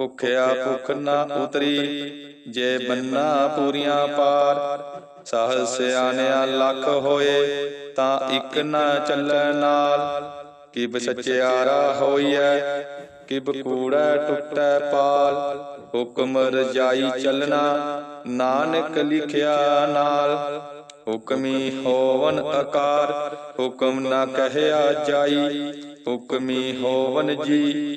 ਭੁਖਿਆ ਭੁਖ ਨਾ ਉਤਰੀ, ਜੇ ਬੰਨਾ ਪੂਰੀਆਂ ਪਾਰ ਸਹਜ ਸਿਆਣਿਆ ਲੱਖ ਹੋਏ, ਤਾਂ ਇੱਕ ਨਾ ਚੱਲੈ ਨਾਲ। ਕਿਬ ਸਚਿਆਰਾ ਹੋਈਐ, ਕਿਬ ਕੂੜੈ ਟੁੱਟੈ ਪਾਲ। ਹੁਕਮ ਰਜਾਈ ਚੱਲਣਾ, ਨਾਨਕ ਲਿਖਿਆ ਨਾਲ। ਹੁਕਮੀ ਹੋਵਨ ਆਕਾਰ ਹੁਕਮ ਨਾ ਕਹਿਆ ਜਾਈ। ਹੁਕਮੀ ਹੋਵਨ ਜੀ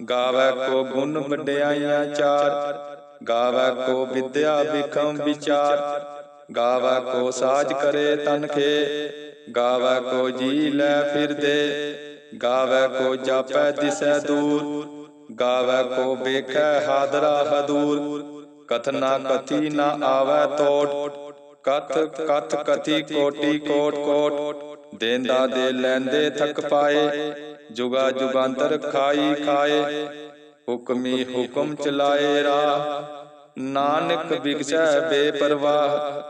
ਗਾਵੇ ਕੋ ਗੁਣ ਵਡਿਆਈਆਂ ਚਾਰ, ਗਾਵੇ ਕੋ ਵਿਦਿਆ ਵਿਖਮ ਵਿਚਾਰ, ਗਾਵੇ ਕੋ ਸਾਜ ਕਰੇ ਤਨਖੇ ਗਾਵੇ ਕੋ ਜੀ ਲੈ ਫਿਰਦੇ ਗਾਵੇ ਕੋ ਜਾਪੈ ਦਿਸੈ ਦੂਰ, ਗਾਵੇ ਕੋ ਵੇਖੈ ਹਾਦਰਾ ਹਦੂਰ ਕਥਨਾ ਕਥੀ ਨਾ ਆਵੈ ਤੋਟ, ਕਥ ਕਥ ਕਥੀ ਕੋਟੀ ਕੋਟ ਕੋਟ, ਦੇਂਦਾ ਦੇ ਲੈਂਦੇ ਥਕ ਪਾਏ ਜੁਗਾ ਜੁਗਾਂਤਰ ਖਾਈ ਖਾਏ ਹੁਕਮੀ ਹੁਕਮ ਚਲਾਏ ਰਾ। ਨਾਨਕ ਬਿਗਸੈ ਬੇਪਰਵਾਹ।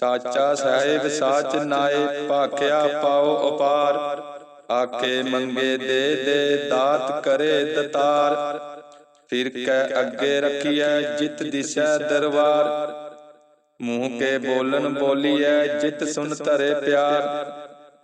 ਸਾਚਾ ਸਾਹਿਬ ਸਾਚ ਨਾਏ ਭਾਖਿਆ ਪਾਓ ਅਪਾਰ ਆਖੇ ਮੰਗੇ ਦੇ ਦੇ ਦਾਤ ਕਰੇ ਦਤਾਰ। ਫਿਰ ਕੈ ਅੱਗੇ ਰੱਖੀਐ ਜਿਤ ਦਿਸੈ ਦਰਬਾਰ। ਮੂੰਹ ਕੇ ਬੋਲਣ ਬੋਲੀਐ ਜਿਤ ਸੁਨ ਧਰੇ ਪਿਆਰ।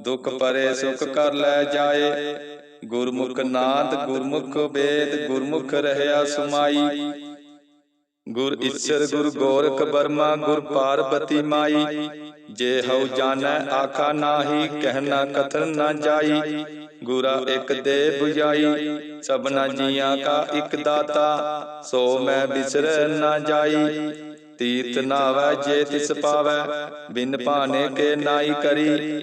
ਦੁਖ ਪਰੇ ਸੁਖ ਕਰ ਲੈ ਜਾਏ। ਗੁਰਮੁਖ ਨਾਦ, ਗੁਰਮੁਖ ਵੇਦ, ਗੁਰਮੁਖ ਰਹਿਆ ਸੁਮਾਈ। ਗੁਰ ਈਸ਼ਰ, ਗੁਰ ਗੋਰਖ ਬਰਮਾ ਗੁਰ ਪਾਰਬਤੀ ਮਾਈ। ਜੇ ਹਉ ਜਾਣੈ, ਆਖਾ ਨਾਹੀ ਕਹਿਣਾ ਕਥਨ ਨਾ ਜਾਈ। ਗੁਰਾ ਇਕ ਦੇ 부ਜਾਈ ਸਭਨਾ ਜੀਆਂ ਕਾ ਇਕ ਦਾਤਾ। ਸੋ ਮੈਂ ਬਿਸਰ ਨਾ ਜਾਈ। ਤੀਰਥ ਨਾਵੈ ਜੇ ਤਿਸ ਪਾਵੈ, ਬਿਨ ਭਾਣੇ ਕੇ ਨਾਈ ਕਰੀ।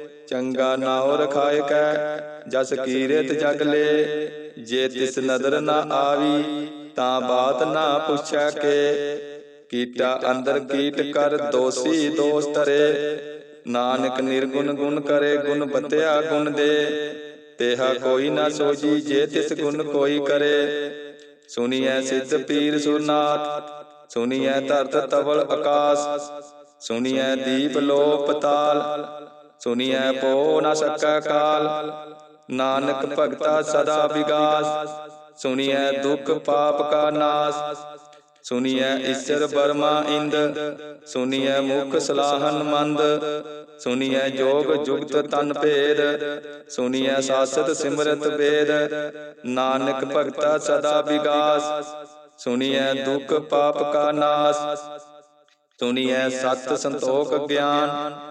ਚੰਗਾ ਨਾਉ ਰਖਾਇ ਕੈ ਜਸ ਕੀਰਤ ਜਗ ਲੇ। ਜੇ ਤਿਸ ਨਦਰ ਨਾ ਆਵੀ ਤਾਂ ਬਾਤ ਨਾ ਪੁੱਛੈ ਕੇ। ਕੀਟਾ ਅੰਦਰ ਕੀਟ ਕਰ ਦੋਸੀ ਦੋਸ ਤਰੇ। ਨਾਨਕ ਨਿਰਗੁਣ ਗੁਣ ਕਰੇ ਗੁਣ ਬਤਿਆ ਗੁਣ ਦੇ। ਤੇਹਾ ਕੋਈ ਨਾ ਸੋਜੀ ਜੇ ਤਿਸ ਗੁਣ ਕੋਈ ਕਰੇ। ਸੁਨੀਐ ਸਿੱਧ ਪੀਰ ਸੁਨਾਥ ਸੁਨੀਐ ਧਰਤ ਤਵਲ ਆਕਾਸ ਸੁਨੀਐ ਦੀਪ ਲੋ ਪਤਾਲ ਸੁਨੀਐ ਪੋ ਨ ਸਕੈ ਕਾਲ। ਨਾਨਕ ਭਗਤਾ ਸਦਾ ਵਿਗਾਸ। ਸੁਨੀਐ ਦੁਖ ਪਾਪ ਕਾ ਨਾਸ। ਸੁਨੀਐ ਈਸ਼ਰ ਬਰਮਾ ਇੰਦ। ਸੁਨੀਐ ਮੁਖ ਸਲਾਹਨ ਮੰਦ। ਸੁਨੀਐ ਜੋਗ ਜੁਗਤ ਤਨ ਭੇਦ। ਸੁਨੀਐ ਸਾਸਤ ਸਿਮਰਤ ਵੇਦ ਨਾਨਕ ਭਗਤਾ ਸਦਾ ਵਿਗਾਸ। ਸੁਨੀਐ ਦੁਖ ਪਾਪ ਕਾ ਨਾਸ। ਸੁਨੀਐ ਸਤ ਸੰਤੋਖ ਗਿਆਨ।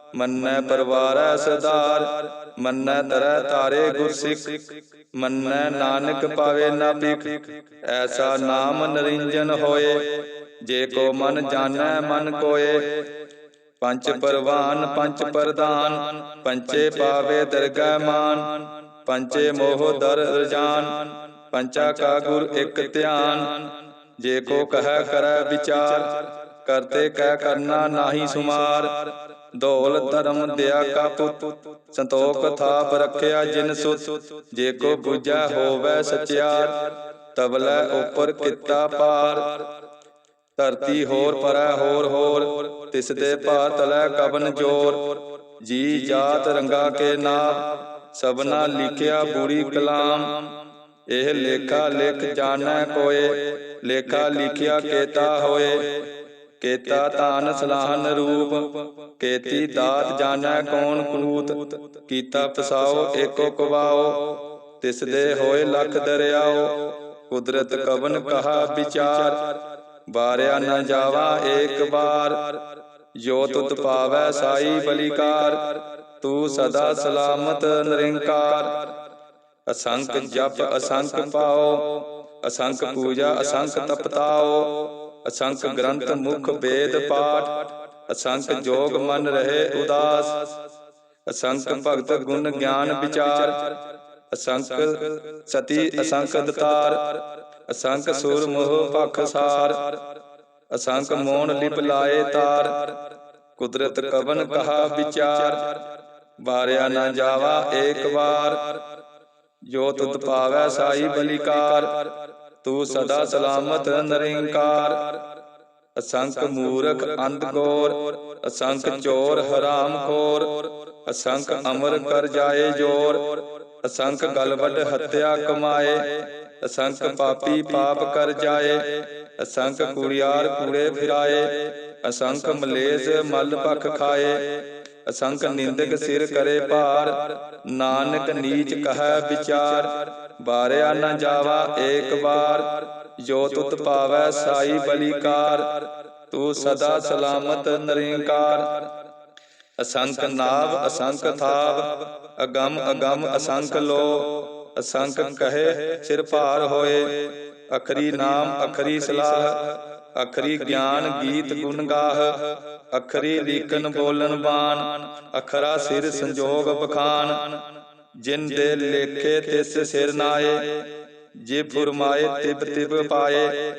ਮੰਨੈ ਪਰਵਾਰੈ ਸਦਾਰ, ਮੰਨੈ ਤਰੈ ਤਾਰੇ ਗੁਰਸਿੱਖ, ਮੰਨੈ ਨਾਨਕ ਪਾਵੇ ਨਾ ਭਿਖ, ਐਸਾ ਨਾਮ ਨਰਿੰਜਨ ਹੋਏ, ਜੇ ਕੋ ਮਨ ਜਾਣੈ ਮਨ ਕੋਏ। ਪੰਜ ਪਰਵਾਨ ਪੰਜ ਪ੍ਰਦਾਨ, ਪੰਚੇ ਪਾਵੇ ਦਰਗਹਿ ਮਾਨ, ਪੰਚੇ ਮੋਹ ਦਰ ਰਜਾਨ, ਪੰਚਾ ਕਾ ਗੁਰ ਇੱਕ ਧਿਆਨ। ਜੇ ਕੋ ਕਹੈ ਕਰੈ ਵਿਚਾਰ, ਕਰਤੇ ਕਹਿ ਕਰਨਾ ਨਾਹੀ ਸੁਮਾਰ ਧੌਲ ਧਰਮ ਦਿਆ ਕਾ ਪੁੱਤ, ਸੰਤੋਖ ਥਾਪ ਰੱਖਿਆ ਜਿਨ ਸੁਤ, ਜੇ ਕੋ ਬੁਝੈ ਹੋਵੇ ਸਚਿਆਰ, ਤਬਲੇ ਉਪਰ ਕੀਤਾ ਪਾਰ ਧਰਤੀ ਹੋਰ ਪਰੈ ਹੋਰ ਹੋਰ, ਤਿਸ ਦੇ ਭਾ ਤਲੈ ਕਬਨ ਜੋਰ। ਜੀ ਜਾਤ ਰੰਗਾ ਕੇ ਨਾਮ ਸਭਨਾ ਲਿਖਿਆ ਬੁਰੀ ਕਲਾਮ। ਇਹ ਲੇਖਾ ਲਿਖ ਜਾਣੈ ਕੋਏ, ਲੇਖਾ ਲਿਖਿਆ ਕੇਤਾ ਹੋਏ। ਕੇਤਾ ਤਾਨ ਸਲਾਹਨ ਰੂਪ ਕੇਤੀ ਦਾਤ ਜਾਣੈ ਕੌਣ ਕਨੂਤ? ਕੀਤਾ ਪਸਾਓ ਏਕੋ ਕਵਾਓ। ਤਿਸ ਦੇ ਹੋਏ ਲਖ ਦਰਿਆਓ। ਕੁਦਰਤ ਕਵਨ ਕਹਾ ਵਿਚਾਰ। ਬਾਰਿਆ ਨ ਜਾਵਾ ਏਕ ਬਾਰ ਜੋ ਤੁਤ ਪਾਵੈ ਸਾਈ ਬਲੀਕਾਰ। ਤੂੰ ਸਦਾ ਸਲਾਮਤ ਨਿਰੰਕਾਰ। ਅਸੰਖ ਜਪ ਅਸੰਖ ਪਾਓ। ਅਸੰਖ ਪੂਜਾ ਅਸੰਖ ਤਪਤਾਓ। ਅਸੰਖ ਗ੍ਰੰਥ ਮੁਖ ਵੇਦ ਪਾਠ। ਅਸੰਖ ਜੋਗ ਮਨ ਰਹੇ ਉਦਾਸ। ਅਸੰਖ ਭਗਤ ਗੁਣ ਗਿਆਨ ਵਿਚਾਰ। ਅਸੰਖ ਸਤੀ ਅਸੰਖ ਦਤਾਰ। ਅਸੰਖ ਸੁਰ ਮੋਹ ਭਖ ਸਾਰ। ਅਸੰਖ ਮੋਹਨ ਲਿਪ ਲਾਏ ਤਾਰ। ਕੁਦਰਤ ਕਵਨ ਕਹਾ ਵਿਚਾਰ। ਬਾਰਿਆ ਨਾ ਜਾਵਾ ਏਕ ਵਾਰ। ਜੋ ਤੁਧ ਪਾਵੈ ਸਾਈ ਬਲਿਕਾਰ। ਤੂੰ ਸਦਾ ਸਲਾਮਤ ਨਿਰੰਕਾਰ। ਅਸੰਖ ਮੂਰਖ ਅੰਧ ਗੋਰ ਅਸੰਖ ਚੋਰ ਹਰਾਮ ਖੋਰ ਅਸੰਖ ਅਮਰ ਕਰ ਜਾਏ ਜੋਰ ਅਸੰਖ ਗਲਵਡ ਹੱਤਿਆ ਕਮਾਏ ਅਸੰਖ ਪਾਪੀ ਪਾਪ ਕਰ ਜਾਏ ਅਸੰਖ ਕੁੜਿਆਰ ਕੂੜੇ ਫਿਰਾਏ ਅਸੰਖ ਮਲੇਸ ਮਲ ਪਖ ਖਾਏ ਅਸੰਖ ਨਿੰਦਕ ਸਿਰ ਕਰੇ ਭਾਰ ਨਾਨਕ ਨੀਚ ਕਹੈ ਵਿਚਾਰ ਬਾਰਿਆ ਨ ਜਾਵਾ ਏਕ ਵਾਰ ਜੋ ਤੁਤ ਪਾਵੈ ਸਾਈ ਬਲੀਕਾਰ, ਤੂੰ ਸਦਾ ਸਲਾਮਤ ਨਿਰੰਕਾਰ। ਅਸੰਖ ਨਾਵ, ਅਸੰਖ ਥਾਵ, ਅਗੰਮ ਅਗੰਮ ਅਸੰਖ ਲੋ। ਅਸੰਖ ਕਹੇ ਸਿਰ ਭਾਰ ਹੋਏ। ਅਖਰੀ ਨਾਮ, ਅਖਰੀ ਸਲਾਹ, ਅਖਰੀ ਗਿਆਨ ਗੀਤ ਗੁਣ ਗਾਹ। ਅਖਰੀ ਲੀਕਨ ਬੋਲਨ ਬਾਣ, ਅਖਰਾ ਸਿਰ ਸੰਜੋਗ ਬਖਾਨ। ਜਿਨ ਦੇ ਲੇਖੇ ਤਿਸ ਸਿਰ ਨਾਏ ਜੇ ਫੁਰਮਾਏ ਤਿਬ ਤਿਬ ਪਾਏ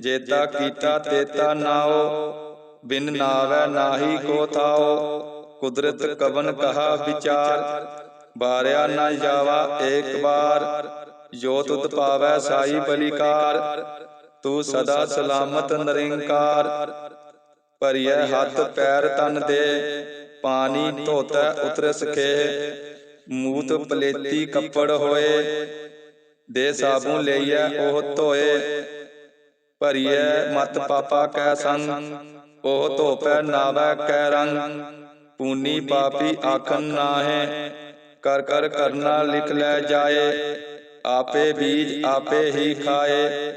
ਜੇਤਾ ਕੀਤਾ ਤੇਤਾ ਨਾਓ, ਬਿਨ ਨਾਵੈ ਨਾਹੀ ਕੋ ਥਾਓ। ਕੁਦਰਤ ਕਵਨ ਕਹਾ ਵਿਚਾਰ, ਬਾਰਿਆ ਨਾ ਜਾਵਾ ਏਕ ਵਾਰ। ਜੋਤ ਤੁਧ ਪਾਵੈ ਸਾਈ ਬਲਿਕਾਰ, ਤੂੰ ਸਦਾ ਸਲਾਮਤ ਨਿਰੰਕਾਰ। ਭਰੀਐ ਹੱਥ ਪੈਰ ਤਨ ਦੇ, ਪਾਣੀ ਧੋਤੈ ਉਤਰ ਸਖੇ ਮੂਤ ਪਲੇਤੀ ਕੱਪੜ ਹੋਏ ਦੇ ਸਾਬੂ ਲਈਐ ਉਹ ਧੋਏ ਭਰੀਐ ਮਤ ਪਾਪਾ ਕੈ ਸੰਗ ਉਹ ਧੋਪੈ ਨਾਵੈ ਕੈ ਰੰਗ। ਪੂਨੀ ਪਾਪੀ ਆਖਨ ਨਾਹੇ ਕਰ ਕਰ ਕਰਨਾ ਲਿਖ ਲੈ ਜਾਏ। ਆਪੇ ਬੀਜ ਆਪੇ ਹੀ ਖਾਏ।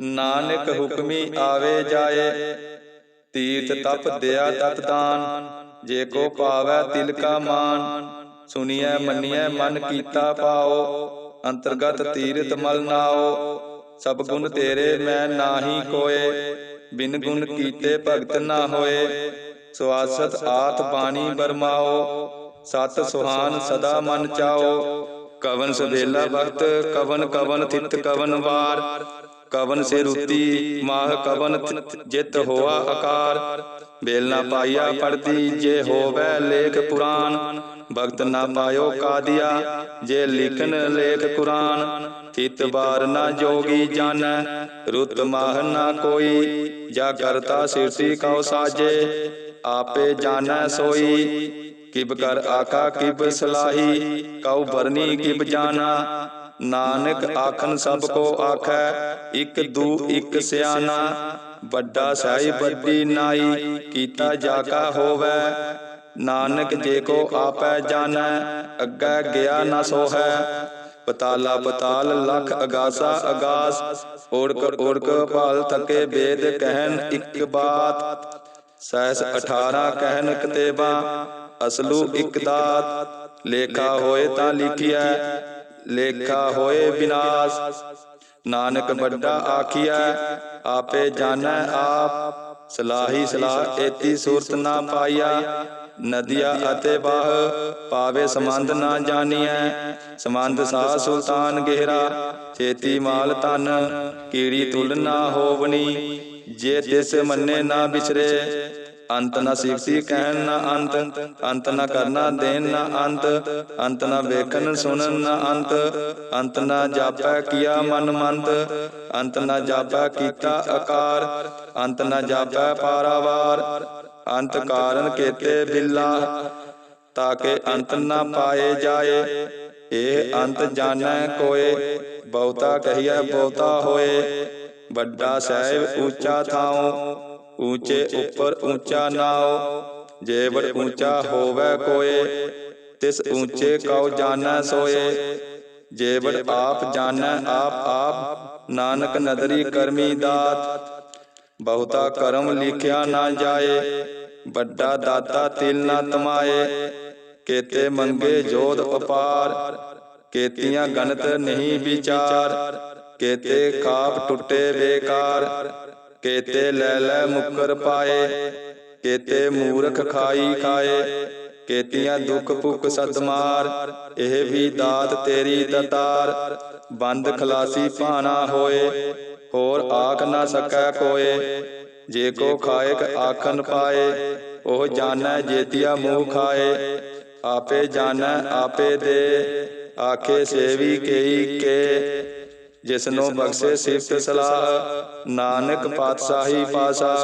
ਨਾਨਕ ਹੁਕਮੀ ਆਵੇ ਜਾਏ। ਤੀਰਥ ਤਪ ਦਿਆ ਤਤ ਦਾਨ। ਜੇ ਕੋ ਪਾਵੈ ਤਿਲ ਕਾ ਮਾਨ। ਸੁਣੀਐ ਮੰਨੀਐ ਮਨ ਕੀਤਾ ਪਾਓ। ਅੰਤਰਗਤ ਤੀਰਥ ਮਲ ਨਾਓ। ਸਭ ਗੁਣ ਤੇਰੇ ਮੈਂ ਨਾਹੀ ਕੋਏ ਬਿਨ ਗੁਣ ਕੀਤੇ ਭਗਤ ਨਾ ਹੋਏ। ਸਵਾਸਤ ਆਤ ਬਾਣੀ ਬਰਮਾਓ। ਸਤ ਸੁਹਾਨ ਸਦਾ ਮਨ ਚਾਓ। ਕਵਨ ਸਵੇਲਾ ਵਕਤ ਕਵਨ ਕਵਨ ਥਿਤ ਕਵਨ ਵਾਰ। ਕਵਨ ਸੇ ਰੁਤੀ, ਮਾਹ ਕਵਨ ਥਿ- ਜਿਤ ਹੋਆ ਆਕਾਰ ਬੇਲ ਨਾ ਪਾਈਆ ਪੜਦੀ ਜੇ ਹੋਵੇ ਲੇਖ ਪੁਰਾਨ। ਭਗਤ ਨਾ ਪਾਇਓ ਕਾਦੀਆ, ਜੇ ਲਿਖਨ ਲੇਖ ਕੁਰਾਨ, ਥਿਤ ਬਾਰ ਨਾ ਜੋਗੀ ਜਾਣੈ ਰੁਤ ਮਾਹ ਨਾ ਕੋਈ, ਜਾ ਕਰਤਾ ਸਿਰਸੀ ਕਉ ਸਾਜੇ, ਆਪੇ ਜਾਣੈ ਸੋਈ, ਕਿਬ ਕਰ ਆਕਾ ਕਿਬ ਸਲਾਹੀ, ਕਉ ਬਰਨੀ ਕਿਬ ਜਾਣਾ ਨਾਨਕ ਆਖਨ ਸਭ ਕੋ ਆਖੈ, ਇਕ ਦੂ ਇਕ ਸਿਆਣਾ ਵੱਡਾ ਸਾਈ ਵੱਡੀ ਨਾਈ, ਕੀਤਾ ਜਾਕਾ ਹੋਵੇ ਨਾਨਕ ਜੇ ਕੋ ਆਪੈ ਜਾਣੈ ਅੱਗੇ ਗਿਆ ਨਾ ਸੋਹੈ। ਪਤਾਲਾ ਪਤਾਲ ਲਖ ਅਗਾਸਾ ਅਗਾਸ ਓੜਕ ਓੜਕ ਭਾਲ ਥਕੇ ਵੇਦ ਕਹਿਨ ਇੱਕ ਬਾਤ। ਸਹਿਸ 18 ਕਹਿਨ ਕਤੇਬਾ। ਅਸਲੂ ਇੱਕ ਦਾਤ। ਲੇਖਾ ਹੋਏ ਤਾਂ ਲਿਖਿਆ ਲੇਖਾ ਹੋਏ ਵਿਨਾਸ਼। ਨਾਨਕ ਵੱਡਾ ਆਖੀਐ। ਆਪੇ ਜਾਣੈ ਆਪ। ਸਲਾਹੀ ਸਲਾਹ ਏਤੀ ਸੂਰਤ ਨਾ ਪਾਈਆ। ਨਦੀਆਂ ਅਤੇ ਬਾਹ ਪਾਵੇ ਸਮੰਦ ਨਾ ਜਾਣੀਐ। ਸਮੰਦ ਸਾ ਸੁਲਤਾਨ ਗਹਿਰਾ ਛੇਤੀ ਮਾਲ ਤਨ ਕੀੜੀ ਤੁਲ ਨਾ ਹੋਵਣੀ। ਜੇ ਤਿਸ ਮੰਨੇ ਨਾ ਵਿਚਰੇ ਅੰਤ ਨਾ ਸਿਫਤੀ ਕਹਿਣ ਨਾ ਅੰਤ। ਅੰਤ ਨਾ ਕਰਨਾ ਦੇਣ ਨਾ ਅੰਤ। ਅੰਤ ਨਾ ਵੇਖਣ ਸੁਣਨ ਨਾ ਅੰਤ। ਅੰਤ ਨਾ ਜਾਪੈ ਕੀਆ ਮਨ ਮੰਤ। ਅੰਤ ਨਾ ਜਾਪੈ ਕੀਤਾ ਆਕਾਰ ਅੰਤ ਨਾ ਜਾਪੈ ਪਾਰਾਵਾਰ। ਅੰਤ ਕਾਰਨ ਕੇਤੇ ਬਿੱਲਾ, ਤਾਕੇ ਅੰਤ ਨਾ ਪਾਏ ਜਾਏ। ਇਹ ਅੰਤ ਜਾਣੈ ਕੋਏ, ਬਹੁਤਾ ਕਹੀਐ, ਬਹੁਤਾ ਹੋਏ। ਵੱਡਾ ਸਾਹਿਬ ਉੱਚਾ ਥਾਉ ਉੱਚੇ ਉੱਪਰ ਉੱਚਾ ਨਾਉ। ਜੇਵੜ ਉੱਚਾ ਹੋਵੇ ਕੋਏ, ਤਿਸ ਉੱਚੇ ਕਉ ਜਾਣੈ ਸੋਏ। ਜੇਵੜ ਆਪ ਜਾਣੈ, ਆਪ ਆਪ, ਨਾਨਕ ਨਦਰੀ ਕਰਮੀ ਦਾਤ। ਬਹੁਤਾ ਕਰਮ ਲਿਖਿਆ ਨਾ ਜਾਏ, ਵੱਡਾ ਦਾਤਾ ਤਿਲ ਨਾ ਤਮਾਏ। ਕੇਤੇ ਮੰਗੇ ਜੋਤ ਅਪਾਰ, ਕੇਤੀਆਂ ਗਣਤ ਨਹੀਂ ਵਿਚਾਰ। ਕੇਤੇ ਖਾਪ ਟੁੱਟੇ ਬੇਕਾਰ, ਕੇਤੇ ਲੈ ਲੈ ਮੁਕਰ ਪਾਏ। ਕੇਤੇ ਮੂਰਖ ਖਾਈ ਖਾਏ, ਕੇਤੀਆਂ ਦੁੱਖ ਭੁੱਖ ਸਦਮਾਰ। ਇਹ ਵੀ ਦਾਤ ਤੇਰੀ ਦਤਾਰ, ਬੰਦ ਖਲਾਸੀ ਭਾਣਾ ਹੋਏ। ਹੋਰ ਆਖ ਨਾ ਸਕੈ ਕੋਏ। ਜੇ ਕੋ ਖਾਇਕ ਆਖਨ ਪਾਏ, ਉਹ ਜਾਣੈ ਜੇਤੀਆ ਮੂੰਹ ਖਾਏ। ਆਪੇ ਜਾਣੈ, ਆਪੇ ਦੇ। ਆਖੇ ਸੇਵੀ ਕੇਈ ਕੇ। ਜਿਸਨੋ ਬਖਸ਼ੇ ਸਿਫਤ ਸਲਾਹ, ਨਾਨਕ ਪਾਤਸ਼ਾਹੀ ਪਾਸਾ।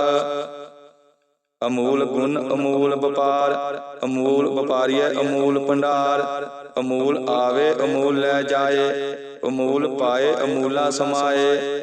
ਅਮੂਲ ਗੁਣ, ਅਮੂਲ ਵਪਾਰ। ਅਮੂਲ ਵਪਾਰੀਐ, ਅਮੂਲ ਭੰਡਾਰ। ਅਮੂਲ ਆਵੇ, ਅਮੂਲ ਲੈ ਜਾਏ। ਅਮੂਲ ਪਾਏ, ਅਮੂਲਾ ਸਮਾਏ।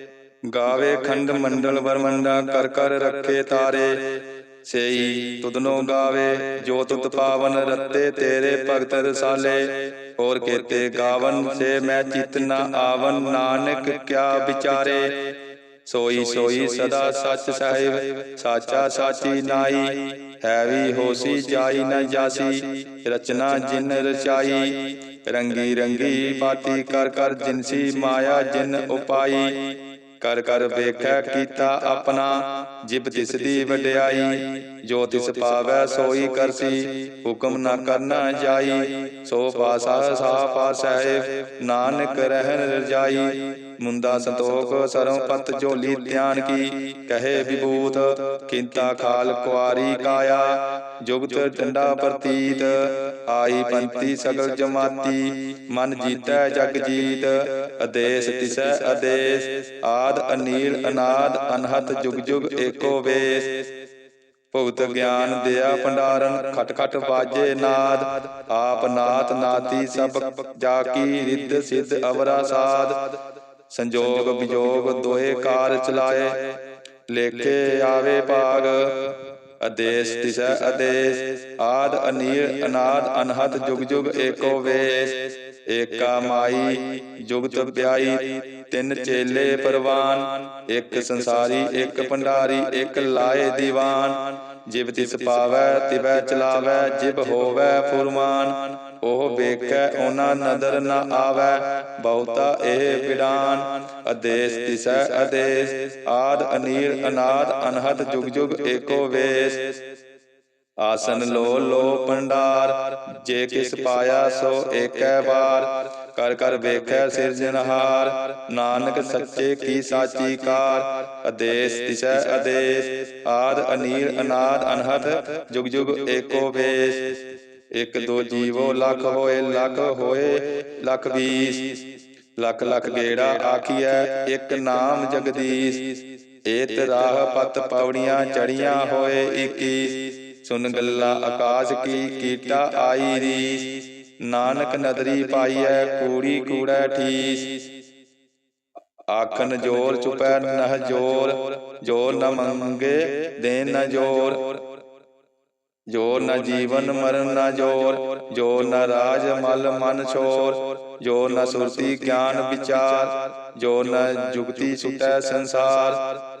ਗਾਵੇ ਖੰਡ ਮੰਡਲ ਵਰਮੰਡਾ, ਕਰ ਕਰ ਰੱਖੇ ਤਾਰੇ। ਸੇਈ ਤੁਧਨੋ ਗਾਵੇ, ਜੋ ਤੁਤ ਪਾਵਨ ਰੱਤੇ ਤੇਰੇ ਭਗਤ ਰਸਾਲੇ। ਹੋਰ ਕੇਤੇ ਗਾਵਨ, ਸੇ ਮੈਂ ਚਿਤ ਨ ਆਵਨ, ਨਾਨਕ ਕਿਆ ਵਿਚਾਰੇ। ਸੋਈ ਸੋਈ ਸਦਾ ਸੱਚ ਸਾਹਿਬ, ਸਾਚਾ ਸਾਚੀ ਨਾਈ। ਹੈ ਵੀ ਹੋਸੀ ਜਾਈ ਨਾ ਜਾਸੀ, ਰਚਨਾ ਜਿਨ ਰਚਾਈ। ਰੰਗੀ ਰੰਗੀ ਬਾਤੀ ਕਰ ਕਰ ਜਿਨਸੀ ਮਾਇਆ ਜਿਨ ਉਪਾਈ। ਕਰ ਕਰ ਵੇਖੈ ਕੀਤਾ ਆਪਣਾ, ਜਿਬ ਤਿਸ ਦੀ ਵਡਿਆਈ, ਜੋ ਤਿਸ ਪਾਵੈ ਸੋਈ ਕਰਸੀ, ਹੁਕਮ ਨਾ ਕਰਨਾ ਜਾਈ, ਸੋ ਪਾਸਾ ਸਾ ਪਾਸਹਿਬ ਨਾਨਕ ਰਹਿਣ ਰਜਾਈ। ਮੁੰਦਾ ਸੰਤੋਖ, ਸਰੋਂ ਪਤ ਝੋਲੀ ਧਿਆਨ ਕੀ? ਕਹੇ ਵਿਭੂਤ, ਕਿੰਤਾ ਖਾਲ ਕੁਆਰੀ ਕਾਇਆ। ਜੁਗਤ ਡੰਡਾ ਪ੍ਰਤੀਤ, ਆਈ ਪੰਤੀ ਸਗਲ ਜਮਾਤੀ। ਮਨ ਜੀਤੈ ਜਗ ਜੀਤ ਅਦੇਸ ਤਿਸੈ ਅਦੇਸ ਆਦ ਅਨੀਲ ਅਨਾਦ, ਅਨਹਤ ਜੁਗ ਜੁਗ ਏਕੋ ਵੇਸ। ਭੁਗਤ ਗਿਆਨ ਦਿਆ ਭੰਡਾਰਨ, ਖਟ ਖਟ ਬਾਜੇ ਨਾਦ। ਆਪ ਨਾਥ ਨਾਤੀ ਸਭ ਜਾ ਕੀ ਰਿੱਧ ਸਿੱਧ ਅਵਰਾ ਸਾਧ ਸੰਜੋਗ ਵਿਜੋਗ ਦੋਏ ਕਾਰ ਚਲਾਏ। ਲੇਖੇ ਆਵੇ ਭਾਗ ਅਦੇਸ ਤਿਸੈ ਅਦੇਸ ਆਦ ਅਨੀਲ ਅਨਾਦ ਅਨਹਤ ਜੁਗ ਜੁਗ ਏਕੋ ਵੇਸ। ਏਕਾ ਮਾਈ ਜੁਗਤ ਵਿਆਈ ਤਿੰਨ ਚੇਲੇ ਪਰਵਾਨ। ਇੱਕ ਸੰਸਾਰੀ, ਇੱਕ ਭੰਡਾਰੀ, ਇੱਕ ਲਾਏ ਦੀਵਾਨ। ਜਿਬ ਤਿਸ ਪਾਵੈ ਤਿਵੈ ਚਲਾਵੈ, ਜਿਬ ਹੋਵੈ ਫੁਰਮਾਨ, ਉਹ ਵੇਖੈ, ਉਹਨਾਂ ਨਦਰ ਨ ਆਵੈ, ਬਹੁਤਾ ਇਹ ਵਿਡਾਨ ਅਦੇਸ ਤਿਸੈ ਅਦੇਸ ਆਦ ਅਨੀਲ, ਅਨਾਦ, ਅਨਹਦ, ਜੁਗ ਜੁਗ ਏਕੋ ਵੇਸ। ਆਸਨ ਲੋ ਲੋ ਪੰਡਾਰ ਜੇ ਕਿਸ ਪਾਇਆ ਸੋ ਏਕੈ ਵਾਰ। ਕਰ ਕਰ ਵੇਖੈ ਸਿਰਜਨਹਾਰ ਨਾਨਕ ਸੱਚੇ ਕੀ ਸਾਚੀ ਕਾਰ। ਅਦੇਸ ਤਿਸੈ ਅਦੇਸ ਆਦ ਅਨੀਲ ਅਨਾਦ ਅਨਹਦ। ਜੁਗ ਜੁਗ ਏਕੋ ਵੇਸ। ਇਕ ਦੋ ਜੀਵੋ ਲੱਖ ਹੋਏ ਲੱਖ ਹੋਏ ਲੱਖ ਵੀਸ ਲੱਖ ਲੱਖ ਗੇੜਾ ਆਖੀਐ ਇੱਕ ਨਾਮ ਜਗਦੀਸ਼। ਏਤ ਰਾਹ ਪਤ ਪੌੜੀਆਂ ਚੜੀਆਂ ਹੋਏ 21 ਸੁਨ ਗੱਲਾਂ ਆਕਾਸ਼ ਕੀ ਕੀਟਾ ਆਈ ਰੀਸ। ਨਾਨਕ ਨਦਰੀ ਪਾਈਐ ਕੂੜੀ ਕੂੜੈ ਠੀਸ। ਆਖਨ ਜੋਰ ਚੁਪੈ ਨਹ ਜੋਰ ਜੋਰ ਨ ਮੰਗੇ ਦੇਨ ਨ ਜੋਰ। ਜੋਰ ਨ ਜੀਵਨ ਮਰਨ ਨ ਜੋਰ ਜੋਰ ਨ ਰਾਜ ਮਲ ਮਨ ਛੋਰ। ਜੋਰ ਨ ਸੁਰਤੀ ਗਿਆਨ ਵਿਚਾਰ, ਜੋਰ ਨ ਜੁਗਤੀ ਸੁਟੈ ਸੰਸਾਰ।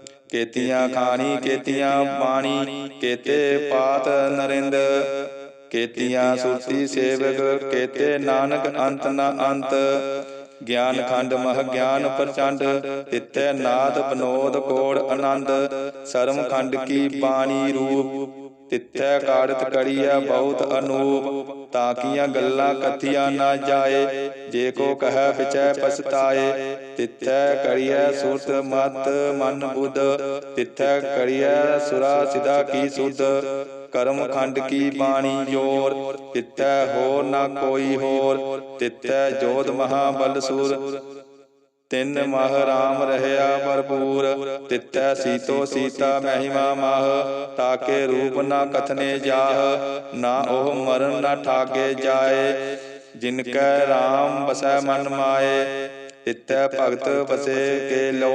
ਕੇਤੀਆਂ ਖਾਣੀ, ਕੇਤੀਆਂ ਪਾਣੀ ਕੇਤੇ ਪਾਤ ਨਰਿੰਦ। ਕੇਤੀਆਂ ਸੁਰਤੀ ਸੇਵਕ, ਕੇਤੇ ਨਾਨਕ ਅੰਤ ਨਾ ਅੰਤ। ਗਿਆਨ ਖੰਡ ਮਹ ਗਿਆਨ ਪ੍ਰਚੰਡ ਤਿੱਤੈ ਨਾਦ ਬਨੋਦ ਕੋੜ ਆਨੰਦ। ਸਰਮ ਖੰਡ ਕੀ ਬਾਣੀ ਰੂਪ, ਤਿੱਥੈ ਕਾੜਤ ਕੜੀਐ ਬਹੁਤ ਅਨੂਪ। ਤਾਂ ਕੀਆਂ ਗੱਲਾਂ ਕਥੀਆਂ ਨਾ ਜਾਏ, ਜੇ ਕੋ ਕਹੈ ਵਿਚੈ ਪਛਤਾਏ। ਤਿੱਥੈ ਕਰਿਐ ਸੁਰਤ ਮਤ, ਮਨ ਬੁੱਧ। ਤਿੱਥੈ ਕਰਿਐ ਸੁਰਾ ਸਿਦਾ ਕੀ ਸੁਧ। ਕਰਮ ਖੰਡ ਕੀ ਬਾਣੀ ਜੋਰ। ਤਿੱਥੈ ਹੋਰ ਨਾ ਕੋਈ ਹੋਰ। ਤਿੱਥੈ ਜੋਧ ਮਹਾਬਲ ਸੂਰ। ਤਿੰਨ ਮਹ ਰਾਮ ਰਹਿਆ ਭਰਪੂਰ। ਤਿੱਥੈ ਸੀਤੋ ਸੀਤਾ ਮਹਿਮਾ ਮਾਹ। ਤਾਕੇ ਰੂਪ ਨਾ ਕਥਨੇ ਜਾਹ। ਨਾ ਉਹ ਮਰਨ ਨਾ ਠਾਗੇ ਜਾਏ। ਜਿਨ ਕੈ ਰਾਮ ਬਸੈ ਮਨ ਮਾਏ। ਤਿੱਥੈ ਭਗਤ ਬਸੇ ਕੇ ਲੋ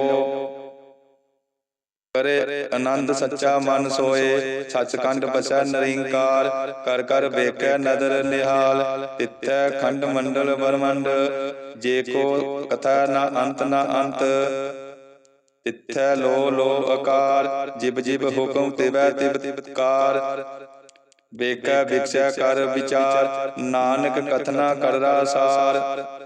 ਕਰੇ ਆਨੰਦ ਸੱਚਾ ਮਨ ਸੋਏ। ਸੱਚਖੰਡ ਬਸੈ ਨਰਿੰਕਾਰ। ਕਰ ਕਰ ਵੇਖੈ ਨਦਰ ਨਿਹਾਲ। ਤਿੱਥੈ ਖੰਡ ਮੰਡਲ ਬਰਮੰਡ ਜੇ ਕੋ ਕਥਾ ਨਾ ਅੰਤ ਨਾ ਅੰਤ। ਤਿੱਥੈ ਲੋ ਲੋ ਆਕਾਰ। ਜਿਬ ਜਿਬ ਹੁਕਮ ਤਿਵੈ ਤਿਬ ਤਿਬਕਾਰ ਵੇਖੈ ਵਿਖਸੈ ਕਰ ਵਿਚਾਰ। ਨਾਨਕ ਕਥਨਾ ਕਰਰਾ ਸਾਰ।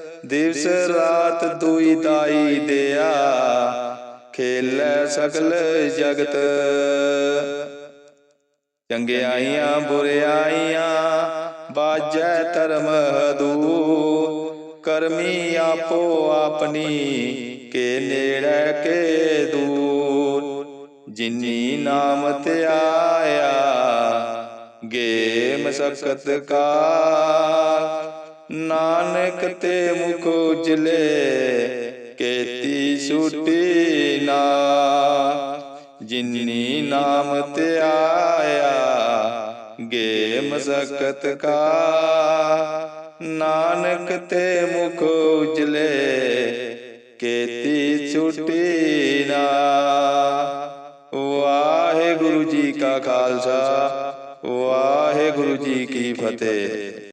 ਦਿਵਸ ਰਾਤ ਦੁਈ ਦਾਈ ਦਿਆ, ਖੇਲੇ ਸਗਲ ਜਗਤ। ਚੰਗਿਆਈਆਂ, ਬੁਰਿਆਈਆਂ, ਬਾਜੈ ਧਰਮ ਹਦੂ। ਕਰਮੀ ਆਪੋ ਆਪਣੀ, ਕੇ ਨੇੜੇ, ਕੇ ਦੂਰ। ਜਿਨੀ ਨਾਮ ਤੇ ਗੇ ਮਸਕਤ ਕਾ। ਨਾਨਕ ਤੇ ਮੁਖ ਉਜਲੇ, ਕੇਤੀ ਛੁਟੀ ਨਾ। ਜਿਨੀ ਨਾਮ ਤੇ ਆਇਆ ਗੇ ਮਸਕਤ ਕਾ। ਨਾਨਕ ਤੇ ਮੁਖ ਉਜਲੇ, ਕੇਤੀ ਛੁਟੀ ਨਾ। ਵਾਹਿਗੁਰੂ ਜੀ ਕਾ ਖਾਲਸਾ, ਵਾਹਿਗੁਰੂ ਜੀ ਕੀ ਫਤਿਹ।